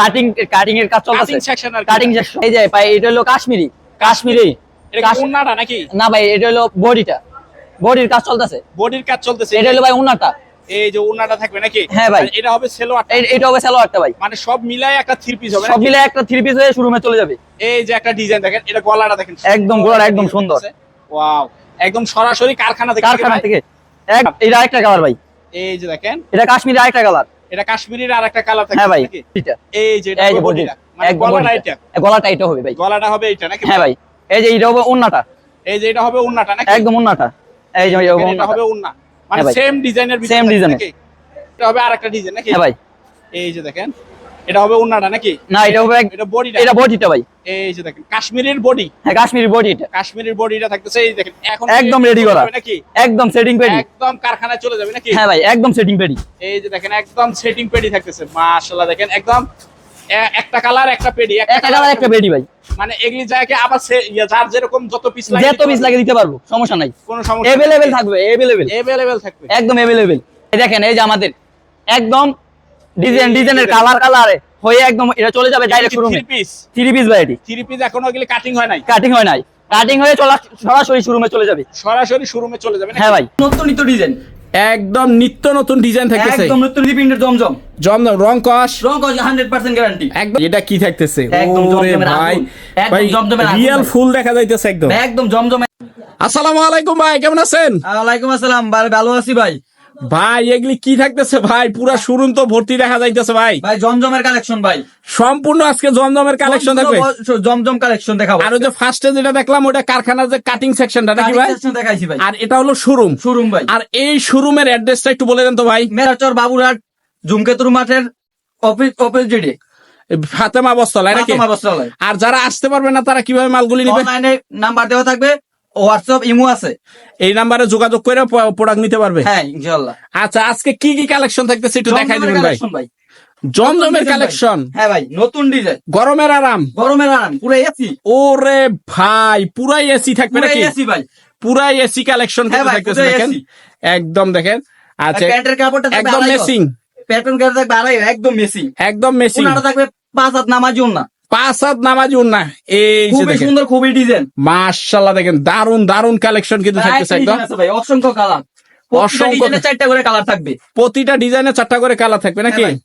Cutting cutting এর কাজ চলতেছে। কাটিং সেকশন আর কাটিং এই যে ভাই এটা হলো কাশ্মীরি। কাশ্মীরি। এটা উন্নাটা নাকি? না ভাই এটা হলো বডিটা। বডির কাজ চলতেছে। বডির কাজ চলতেছে। এটা হলো ভাই উন্নাটা। এই যে উন্নাটা থাকবে নাকি? হ্যাঁ ভাই। এটা হবে সেলোয়ারটা। এটা হবে সালোয়ারটা ভাই। মানে সব মিলায় একটা থ্রি পিস হবে সব নাকি? মিলে একটা থ্রি পিস হয়ে শোরুমে চলে যাবে। এই যে একটা ডিজাইন দেখেন এটা গলাটা দেখেন। একদম গলাটা একদম সুন্দর। ওয়াও একদম সরাসরি কারখানা থেকে কারখানা থেকে। এটা আরেকটা কালার ভাই। এই যে দেখেন। এটা কাশ্মীরি আরেকটা কালার এটা কাশ্মীরের আর একটা কালার থাকে হ্যাঁ ভাই এটা। এই যে এটা এই যে বডি বডিটা মানে গলাটা এটা। গলাটা এটা হবে ভাই। গলাটা হবে এটা নাকি হ্যাঁ ভাই এই যে এটা হবে উন্নাটা। এই যে এটা হবে উন্নাটা নাকি? একদম উন্নাটা। এই যে এটা হবে উন্না। মানে। সেম ডিজাইনের design-এর। নাকি? এটা হবে আরেকটা ডিজাইন নাকি? হ্যাঁ ভাই। এই যে দেখেন। এটা হবে উন্নাটা নাকি? না এটা হবে এটা বডিটা? এটা বডিটা ভাই। এই যে দেখেন কাশ্মীরের বডি। হ্যাঁ কাশ্মীরি বডি এটা কাশ্মীরের বডিটা থাকতেছে এই দেখেন এখন একদম ready করা। নাকি? একদম সেটিং পেডি একদম কারখানায় চলে যাবে নাকি? হ্যাঁ ভাই একদম সেটিং পেডি এই যে দেখেন একদম সেটিং পেডি থাকতেছে। মাশাআল্লাহ দেখেন একদম একটা কালার একটা পেডি একটা কালার একটা পেডি ভাই। মানে এগুলি জায়গায় আবার যার যেরকম যত পিস লাগে যত পিস লাগে দিতে পারব সমস্যা নাই। কোনো সমস্যা এভেলেবেল থাকবে এভেলেবেল এভেলেবেল থাকবে। একদম এভেলেবেল এই দেখেন এই যে আমাদের একদম ডিজাইন ডিজাইনের কালার কালারে হয়ে একদম এটা চলে যাবে ডাইরেক্ট শোরুমে থ্রি পিস থ্রি পিস ভাই এটি থ্রি পিস এখনও এগুলি কাটিং হয় নাই। কাটিং হয় নাই। কাটিং হয়ে চলা সরাসরি শোরুমে চলে যাবে। সরাসরি শোরুমে চলে যাবে হ্যাঁ ভাই। নতুন নিত্য ডিজাইন একদম নিত্য নতুন ডিজাইন থাকতেছে। একদম নতুন রিপিন্টের জমজম। জমজম রং কস। রং কস 100% গ্যারান্টি একদম। এটা কি থাকতেছে? একদম জমজমের ভাই। একদম ভাই জমজমের রিয়েল ফুল দেখা যাইতেছে একদম। একদম জমজমে আসসালামু আলাইকুম ভাই কেমন আছেন? ওয়া আলাইকুম আসসালাম ভাই ভালো আছি ভাই। ভাই এগুলি কি থাকতেছে ভাই? পুরা শুরুন তো ভর্তি দেখা যাইতেছে ভাই। ভাই জমজমের কালেকশন ভাই। সম্পূর্ণ আজকে জমজমের কালেকশন থাকবে জমজম কালেকশন দেখাবো। আর ওই যে ফার্স্টে যেটা দেখলাম ওটা কারখানার যে কাটিং সেকশনটা নাকি ভাই? দেখাইছি ভাই। আর এটা হলো শোরুম শোরুম ভাই। আর এই শোরুমের অ্যাড্রেসটা একটু বলে দেন তো ভাই। মেরাচর বাবুরহাট জুমকেতুর মাঠের অফিস অফিস জিডি ফাতেমা বস্তলায় নাকি? আর যারা আসতে পারবে না তারা কীভাবে মালগুলি নিবে? অনলাইনে নাম্বার দেওয়া থাকবে। হোয়াটসঅ্যাপ ইমো আছে। এই নাম্বারে যোগাযোগ করে প্রোডাক্ট নিতে পারবে? হ্যাঁ ইনশাআল্লাহ। আচ্ছা আজকে কি কি কালেকশন থাকতেছে একটু দেখাই দিবেন ভাই। জমজমের কালেকশন হ্যাঁ ভাই নতুন ডিজাইন গরমের আরাম। গরমের আরাম পুরো এসি। ওরে ভাই পুরাই এসি থাকবে নাকি? এসি ভাই। পুরাই এসি কালেকশন হ্যাঁ ভাই, থাকতেছে দেখেন। একদম দেখেন। আচ্ছা প্যান্টের কাপড়টা একদম মেসিং প্যান্টের কাপড় থাকবে আড়াই একদম মেসি একদম মেসিং ওনাটা থাকবে পাঁচ হাত নামাজি না পাঁচ হাত নামাজ না। এই যে খুবই দেখেন। সুন্দর খুবই ডিজাইন দেখেন দারুণ দারুণ কালেকশন কিন্তু থাকতেছে একদম। অসংখ্য কালার অসংখ্য- অসংখ্য চারটা করে কালার থাকবে। প্রতিটা ডিজাইনে চারটা করে কালার থাকবে নাকি? হ্যাঁ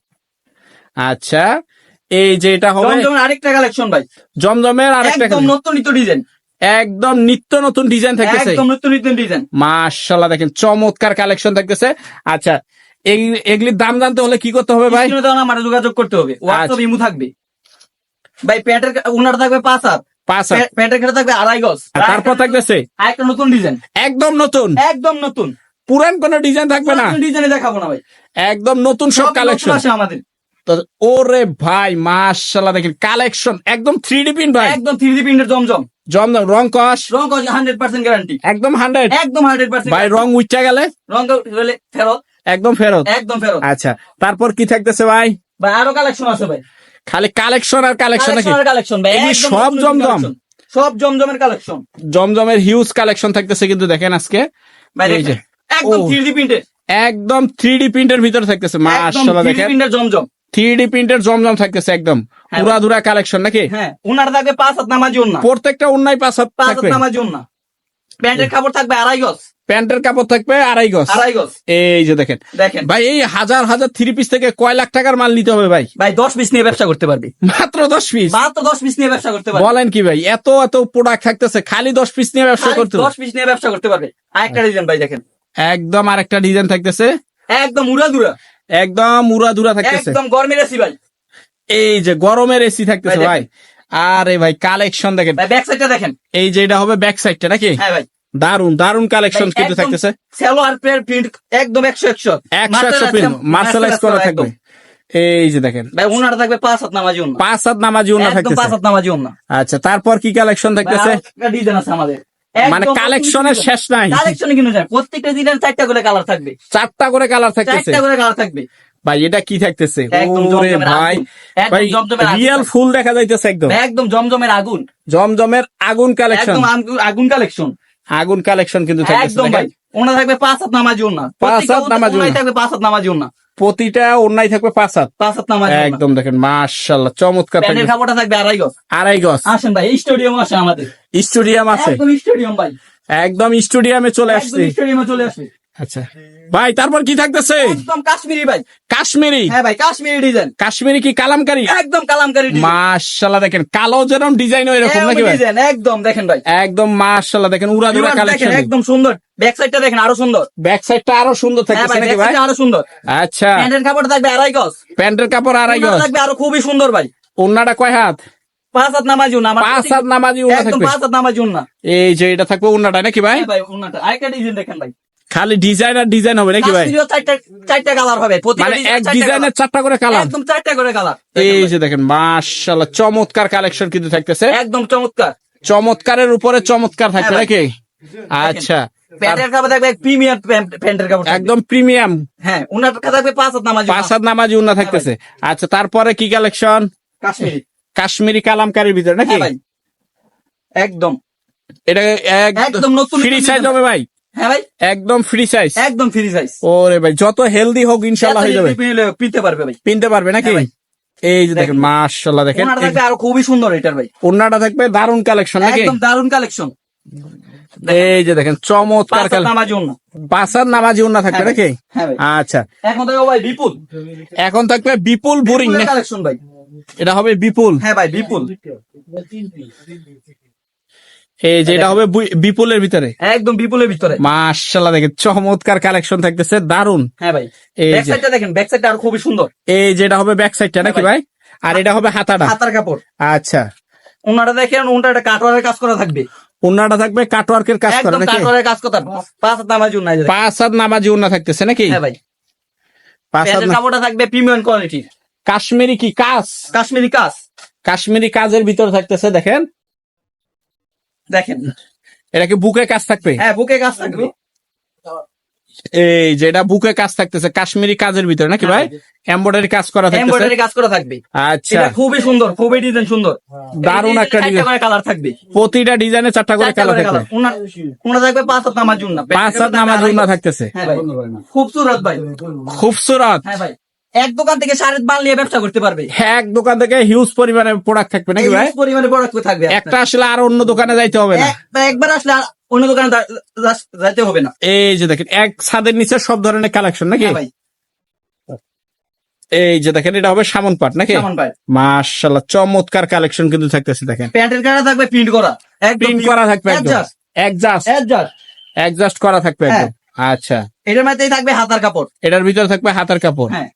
আচ্ছা এই যে এটা হবে জমজমের আরেকটা কালেকশন ভাই। জমজমের আরেকটা একদম নতুন নিত্য ডিজাইন একদম নিত্য নতুন ডিজাইন থাকতেছে। একদম নতুন নতুন ডিজাইন দেখেন চমৎকার কালেকশন থাকতেছে। আচ্ছা এগুলির দাম জানতে হলে কি করতে হবে ভাই? যোগাযোগ করতে হবে। হোয়াটসঅ্যাপ ইমো থাকবে। ভাই প্যান্টের উনার থাকবে পাঁচ হাত। পাঁচ হাত। প্যা- প্যান্টের খেলা থাকবে আড়াই গজ। তারপর থাকতেছে? আরেকটা নতুন ডিজাইন একদম নতুন? একদম নতুন। পুরান কোন ডিজাইন থাকবে না? ডিজাইনে দেখাবো না ভাই। একদম নতুন সব কালেকশন আসে আমাদের। ওরে ভাই মাশাল্লাহ দেখেন কালেকশন একদম থ্রি ডি প্রিন্ট ভাই। একদম থ্রি ডি প্রিন্টের জমজম। জমজম রং কস। রং কস হান্ড্রেড পার্সেন্ট গ্যারান্টি একদম হান্ড্রেড একদম হান্ড্রেড পার্সেন্ট ভাই রং উচ্চা গেলে? রং হলে ফেরত। একদম ফেরত? একদম ফেরত। আচ্ছা তারপর কি থাকতেছে ভাই? ভাই আরও কালেকশন আছে ভাই। খালি কালেকশন আর কালেকশন নাকি? কালেকশন ভাই সব জমজম? সব জমজমের কালেকশন জমজমের হিউজ কালেকশন থাকতেছে কিন্তু দেখেন আজকে। একদম। থ্রি ডি প্রিন্টের একদম ভিতরে থাকতেছে মাশাল্লাহ দেখেন। প্রিন্টের জমজম। থ্রি ডি প্রিন্টের জমজম থাকতেছে একদম। হ্যাঁ। পুরা ধুরা কালেকশন নাকি? হ্যাঁ উনার থাকবে পাঁচ হাত নামাজি প্রত্যেকটা উন্নাই পাঁচ হাত পাঁচ হাত নামাজি প্যান্টের কাপড় থাকবে আড়াই গজ। প্যান্টের কাপড় থাকবে আড়াই গজ। আড়াই গজ। এই যে দেখেন। দেখেন। ভাই এই হাজার হাজার থ্রি পিস থেকে কয় লাখ টাকার মাল নিতে হবে ভাই? ভাই দশ পিস নিয়ে ব্যবসা করতে পারবি। মাত্র দশ পিস মাত্র দশ পিস নিয়ে ব্যবসা করতে পারবি। বলেন কি ভাই এত এত প্রোডাক্ট থাকতেছে খালি দশ পিস নিয়ে ব্যবসা করতে দশ পিস নিয়ে ব্যবসা করতে পারবে। আরেকটা ডিজাইন ভাই দেখেন। একদম আরেকটা ডিজাইন থাকতেছে। একদম উড়া দুরা একদম উড়া দুরা থাকতেছে। একদম গরমের এসি ভাই। এই যে গরমের এসি থাকতেছে ভাই ভাই। আরে ভাই কালেকশন দেখেন। ব্যাক সাইডটা দেখেন। এই যে এটা হবে ব্যাক সাইডটা নাকি? হ্যাঁ ভাই। দারুণ দারুণ কালেকশন কিন্তু থাকতেছে। সেলোয়ার প্রিন্ট একদম একশো একশো। একশো একশো পিন মার্শালাইজ করা থাকবে। এই যে দেখেন। ভাই উনার থাকবে পাঁচ হাত নামাজি উন্না পাঁচ হাত নামাজি উন্না একদম পাঁচ হাত নামাজি উন্না আচ্ছা তারপর কি কালেকশন থাকতেছে? ডিজাইন আছে আমাদের। মানে কালেকশনের শেষ নাই। কালেকশনে কিন্তু প্রত্যেকটা ডিজাইন চারটা করে কালার থাকবে। চারটা করে কালার থাকতেছে। চারটা করে কালার থাকবে। ভাই এটা কি থাকতেছে? ওরে ভাই। রিয়েল ফুল দেখা যাইতেছে একদম। একদম জমজমের আগুন। জমজমের আগুন কালেকশন একদম আগুন- কালেকশন আগুন কালেকশন কিন্তু একদম ভাই ওনা থাকবে পাঁচ হাত নামাজি উন্না পাঁচ হাত নামাজি ওড়না। থাকবে পাঁচ হাত নামাজি উন্না প্রতিটা অন্যায় থাকবে পাঁচ হাত। পাঁচ হাত নামাজ একদম দেখেন মাশাল্লাহ চমৎকার প্যান্টের থাকবে আড়াই গজ। আড়াই গজ। আসেন ভাই স্টেডিয়াম আছে আমাদের। স্টুডিয়াম আছে। একদম স্টেডিয়াম ভাই। একদম স্টুডিয়ামে চলে আসছে। স্টেডিয়ামে চলে আসবে। আচ্ছা। ভাই তারপর কি থাকতেছে? একদম কাশ্মীরি ভাই। কাশ্মীরি? হ্যাঁ ভাই কাশ্মীরি ডিজাইন কাশ্মীরি কি কালামকারি? একদম কালামকারি দেখেন কালো যেরকম ডিজাইন এরকম নাকি ভাই? একদম দেখেন ভাই। একদম দেখেন উড়া দুরা কালেকশন একদম সুন্দর। ব্যাক সাইডটা দেখেন আরও সুন্দর। ব্যাক সাইডটা আরও সুন্দর হ্যাঁ থাকতেছে নাকি ভাই? আরও সুন্দর। আচ্ছা। প্যান্টের কাপড় থাকবে আড়াই গজ। প্যান্টের কাপড় আড়াই গজ। থাকবে আরও খুবই সুন্দর ভাই। ওন্নাটা কয় হাত? পাঁচ হাত নামাজি পাঁচ হাত নামাজি ওন্না একদম থাকবে। পাঁচ হাত নামাজি না এই যে এটা থাকবে ওন্নাটা নাকি ভাই? হ্যাঁ ভাই ওনাটা আরেকটা ডিজাইন দেখেন ভাই। খালি ডিজাইন আর ডিজাইন হবে নাকি ভাই? চারটা কালার হবে মানে এক ডিজাইনের চারটা করে কালার একদম চারটা করে কালার এই যে দেখেন মাশাল্লাহ চমৎকার কালেকশন কিন্তু থাকতেছে। একদম চমৎকার। চমৎকারের উপরে চমৎকার থাকবে হ্যাঁ নাকি? আচ্ছা। প্যান্টের কাপড় থাকবে প্রিমিয়ার প্যান্টের কাপড় একদম প্রিমিয়াম হ্যাঁ থাকবে পাঁচ হাত নামাজি পাঁচ হাত নামাজি উন্না থাকতেছে। আচ্ছা তারপরে কি কালেকশন কাশ্মীরি। কাশ্মীরি কালামকারির ভিতরে নাকি? হ্যাঁ ভাই। একদম। এটা একদম নতুন ফ্রি সাইজ হবে ভাই। হ্যাঁ ভাই? একদম ফ্রি সাইজ একদম ফ্রি সাইজ ওরে ভাই যত হেলদি হোক ইনশাল্লাহ হয়ে যাবে। পিনতে পারবে ভাই। পিনতে পারবে নাকি? হ্যাঁ। এই যে দেখেন মাশাল্লাহ দেখেন। থাকবে আরও খুবই সুন্দর এটার ভাই। ওন্নাটা থাকবে দারুণ কালেকশন নাকি? একদম দারুণ কালেকশন এই যে দেখেন চমৎকার নামাজি পাঁচার নামাজি উন্না থাকবে হ্যাঁ নাকি? হ্যাঁ আচ্ছা। এখন থাকবে ভাই বিপুল। এখন থাকবে বিপুল বোরিং কালেকশন ভাই। এটা হবে বিপুল। হ্যাঁ ভাই বিপুল। এই যে এটা হবে বিপুলের ভিতরে। একদম বিপুলের ভিতরে। দেখেন চমৎকার কালেকশন থাকতেছে দারুণ হ্যাঁ ভাই। এই ব্যাক সাইডটা দেখেন ব্যাক সাইডটা আরও খুবই সুন্দর। এই যেটা হবে ব্যাক সাইডটা নাকি ভাই। আর এটা হবে হাতাটা। হাতার কাপড়। আচ্ছা। ওনাটা দেখেন ওনাটা একটা কাটওয়ারের কাজ করা থাকবে। উন্নাটা থাকবে কাটওয়ার্কের কাজ করে নাকি? কাজ করা। পাঁচ হাত নামাজি পাঁচ হাত নামাজি উন্না থাকতেছে নাকি? হ্যাঁ ভাই। পাঁচ হাত কাপড়টা থাকবে প্রিমিয়াম কোয়ালিটির কাশ্মীরি কি কাজ? কাশ্মীরি কাজ। কাশ্মীরি কাজের ভিতরে থাকতেছে দেখেন। দেখেন। এটা কি বুকে কাজ থাকবে? হ্যাঁ বুকে কাজ থাকবে। এই যেটা বুকে কাজ থাকতেছে কাশ্মীরি কাজের ভিতরে নাকি ভাই? এমব্রয়ডারি কাজ করা থাকতেছে। এমব্রয়ডারি কাজ করা থাকবে। আচ্ছা। এটা খুবই সুন্দর খুবই ডিজাইন সুন্দর। দারুণ একটা ডিজাইন কালার থাকবে। প্রতিটা ডিজাইনে চারটা করে কালার থাকবে। ওনার থাকবে পাঁচ হাত নামাজ জুন না পাঁচ হাত নামাজ উন্না থাকতেছে। হ্যাঁ ভাই। খুবসুরত ভাই। খুবসুরত। হ্যাঁ ভাই। এক দোকান থেকে সাড়ে মাল নিয়ে ব্যবসা করতে পারবে। এক দোকান থেকে হিউজ পরিমাণে প্রোডাক্ট থাকবে নাকি ভাই? এই পরিমাণে প্রোডাক্ট থাকবে একটা আসলে আর অন্য দোকানে যাইতে হবে না। একবার আসলে অন্য দোকানে যাইতে হবে না। এই যে দেখেন এক ছাদের নিচে সব ধরনের কালেকশন নাকি? হ্যাঁ ভাই। এই যে দেখেন এটা হবে সামন পাট নাকি? মাশাল্লাহ চমৎকার কালেকশন কিন্তু থাকতেছে দেখেন। প্যান্টের কাটা থাকবে প্রিন্ট করা। প্রিন্ট করা থাকবে একজাস্ট। একজাস্ট করা থাকবে হ্যাঁ। একদম। আচ্ছা। এটার মধ্যেই থাকবে হাতার কাপড়। এটার ভিতরে থাকবে হাতার কাপড়। হ্যাঁ।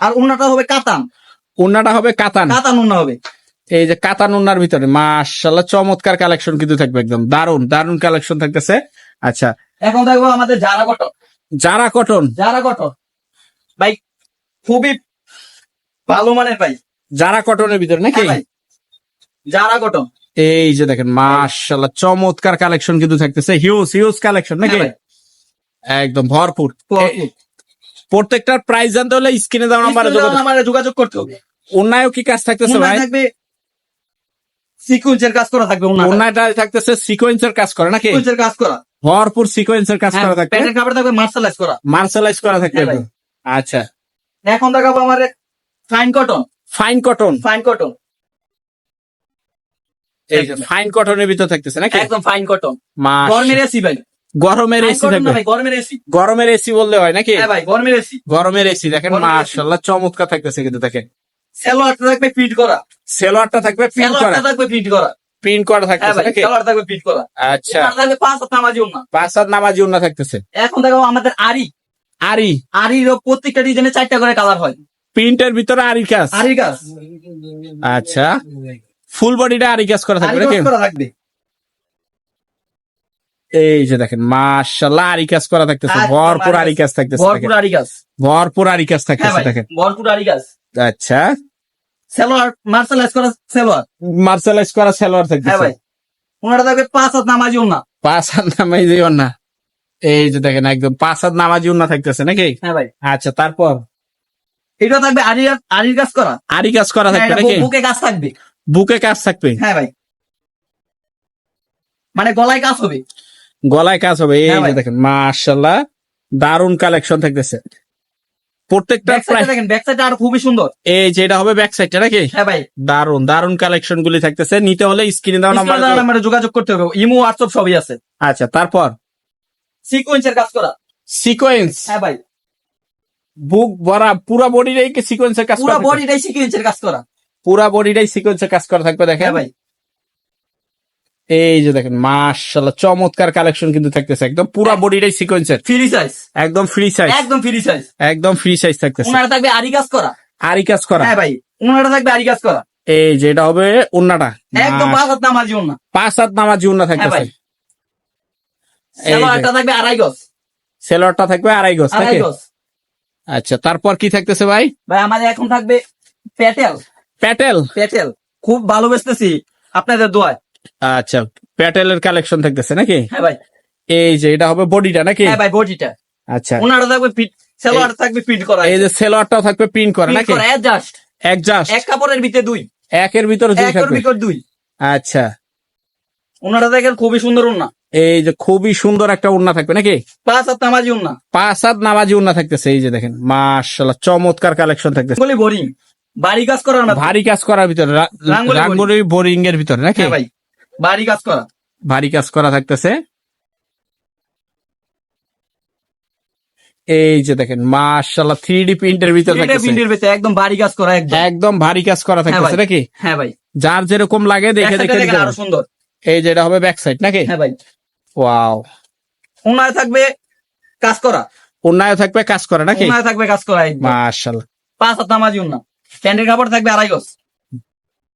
আর উন্নাটা হবে কাতান। উন্নাটা হবে কাতান। কাতান উন্না হবে। এই যে কাতান উন্নার ভিতরে মাশাল্লাহ চমৎকার কালেকশন কিন্তু থাকবে একদম। দারুণ দারুণ কালেকশন থাকতেছে। আচ্ছা। এখন থাকব আমাদের জারা কটন। যারা কটন। Zara cotton. ভাই খুবই ভালো মানের ভাই। যারা কটনের ভিতরে নাকি? হ্যাঁ জারা কটন। এই যে দেখেন মাশাল্লাহ চমৎকার কালেকশন কিন্তু থাকতেছে। হিউজ হিউজ কালেকশন নাকি? হ্যাঁ একদম ভরপুর। প্রত্যেকটার প্রাইস জানতে হলে স্ক্রিনে দেওয়া নাম্বারে যোগাযোগ করতে হবে। অন্যায়ও কি কাজ থাকতেছে ভাই? থাকবে সিকুয়েন্সের কাজ করা থাকবে অন্যায়টা থাকতেছে সিকোয়েন্সের কাজ করে নাকি? সিকুয়েন্সের কাজ করা। ভরপুর সিকোয়েন্সের কাজ হ্যাঁ, করা থাকবে। প্যান্টের কাপড় থাকবে মার্শালাইজ করা। মার্শালাইজ করা থাকবে। হ্যাঁ আচ্ছা। এখন দেখাবো আমার fine cotton fine cotton fine cotton fine কটনের ভিতর থাকতেছে নাকি? একদম ফাইন কটন গরমের এসি ভাই গরমের এসি থাকবে। গরমের এসি। গরমের এসি বললে হয় নাকি? হ্যাঁ ভাই গরমের এসি। গরমের এসি দেখেন মাশাল্লাহ চমৎকার থাকতেছে কিন্তু দেখেন। সেলোয়ারটা থাকবে ফিট করা। সেলোয়ারটা থাকবে করা। ফিট করা। প্রিন্ট করা হ্যাঁ থাকতেছে নাকি? সেলোয়ার থাকবে ফিট করা। আচ্ছা। থাকবে পাঁচ হাত নামাজি উন্না। পাঁচ হাত নামাজি উন্না থাকতেছে। এখন দেখাবো আমাদের আরি। আরি। আরির প্রত্যেকটা ডিজাইনে চারটা করে কালার হয়। প্রিন্টের ভিতরে আরি কাজ। আরির কাজ। আচ্ছা। ফুল বডিটা আরি কাজ করা থাকবে নাকি? করা থাকবে। এই যে দেখেন মাশাল্লাহ আরি কাজ করা থাকতেছে ভরপুর আরি আরি কাজ থাকতেছে ভরপুর। আরি কাজ ভরপুর আরি কাজ হ্যাঁ থাকতেছে দেখেন। ভরপুর আরি কাজ আচ্ছা। সেলোয়ার মার্শালাইজ করা সেলোয়ার। মার্শালাইজ করা সেলোয়ার হ্যাঁ থাকতেছে। ভাই ওনারা থাকবে পাঁচ হাত নামাজি উন্না পাঁচ হাত নামাজি উন্না এই যে দেখেন একদম পাঁচ হাত নামাজি উন্না থাকতেছে নাকি? হ্যাঁ ভাই। আচ্ছা তারপর? এটা থাকবে আরির আরির কাজ করা। আরি কাজ করা হ্যাঁ, থাকবে নাকি? বুকে কাজ থাকবে। বুকে কাজ থাকবে। হ্যাঁ ভাই। মানে গলায় কাজ হবে। গলায় কাজ হবে এই হ্যাঁ যে। দেখেন মাশাল্লাহ দারুণ কালেকশন থাকতেছে। প্রত্যেকটা দেখেন ব্যাক সাইডটা আর খুবই সুন্দর। এই যে এটা হবে ব্যাক সাইডটা নাকি? হ্যাঁ ভাই। দারুণ দারুণ কালেকশন গুলি থাকতেছে। নিতে হলে স্ক্রিনে দেওয়া নাম্বার নাম্বারে যোগাযোগ করতে হবে। ইমো হোয়াটসঅ্যাপ সবই আছে। আচ্ছা তারপর? সিকোয়েন্সের কাজ করা। সিকোয়েন্স হ্যাঁ ভাই। বুক ভরা পুরা বডিটাই কি সিকোয়েন্সের কাজ পুরো? বডিটাই সিকোয়েন্সের কাজ করা। পুরা বডিটাই সিকোয়েন্সের কাজ করা থাকবে দেখেন। হ্যাঁ ভাই। এই যে দেখেন মাশাআল্লাহ চমৎকার কালেকশন কিন্তু থাকতেছে একদম। পুরা বডিটাই সিকোয়েন্সের ফ্রি সাইজ একদম ফ্রি সাইজ একদম ফ্রি সাইজ একদম ফ্রি সাইজ থাকতেছে। থাকবে আরি কাজ করা। আরি কাজ করা। হ্যাঁ ভাই উনারা থাকবে আরি কাজ করা। এই যে এটা হবে উন্নাটা। একদম পাঁচ হাত নামার জন্য পাঁচ হাত নামাজি উন্না হ্যাঁ থাকতেছে। যে, থাকবে আড়াই গজ সেলোয়ারটা থাকবে আড়াই গজ আড়াই গজ আচ্ছা তারপর কি থাকতেছে ভাই? ভাই আমাদের এখন থাকবে প্যাটেল প্যাটেল প্যাটেল খুব ভালো বেচতেছি আপনাদের দোয়ায়। আচ্ছা প্যাটেলের কালেকশন থাকতেছে নাকি? হ্যাঁ ভাই। এই যে এটা হবে বডিটা নাকি? হ্যাঁ ভাই বডিটা আচ্ছা। ওনারা থাকবে পিট সেলোয়ার থাকবে পিট করা। এই যে সেলোয়ারটাও থাকবে প্রিন্ট করা নাকি? করা জাস্ট একজাস্ট এক কাপড়ের ভিতরে দুই। একের ভিতরে দুই একের ভিতর দুই। আচ্ছা। ওনারা দেখেন খুবই সুন্দর উন্না এই যে খুবই সুন্দর একটা উন্না থাকবে নাকি? পাঁচ হাত নামাজি উন্না পাঁচ হাত নামাজি উন্না থাকতেছে এই যে দেখেন মাশাআল্লাহ চমৎকার কালেকশন থাকতেছে। বলি বোরিং বাড়ি কাজ করার না ভারী কাজ করার ভিতরে রাঙ্গুলি বোরিং এর ভিতরে নাকি? হ্যাঁ ভাই। বাড়ি কাজ করা। ভারী কাজ করা থাকতেছে। এই যে দেখেন মাশাআল্লাহ থ্রি ডি প্রিন্টের ভিতরে থাকতেছে। পিন্ডের ভিতরে একদম বাড়ি কাজ করা একদম। একদম ভারী কাজ করা থাকতেছে ভাই। নাকি? হ্যাঁ ভাই। যার যেরকম লাগে দেখে দেখে দেখেন আরও সুন্দর। এই যে এটা হবে ব্যাক সাইড নাকি? হ্যাঁ ভাই। ওয়াও ওনায় থাকবে কাজ করা। উন্নায় থাকবে কাজ করা নাকি? ওনায় থাকবে কাজ করা মাশাআল্লাহ। পাঁচ হাত নামাজি উন্না প্যান্টের কাপড় থাকবে আড়াই গজ।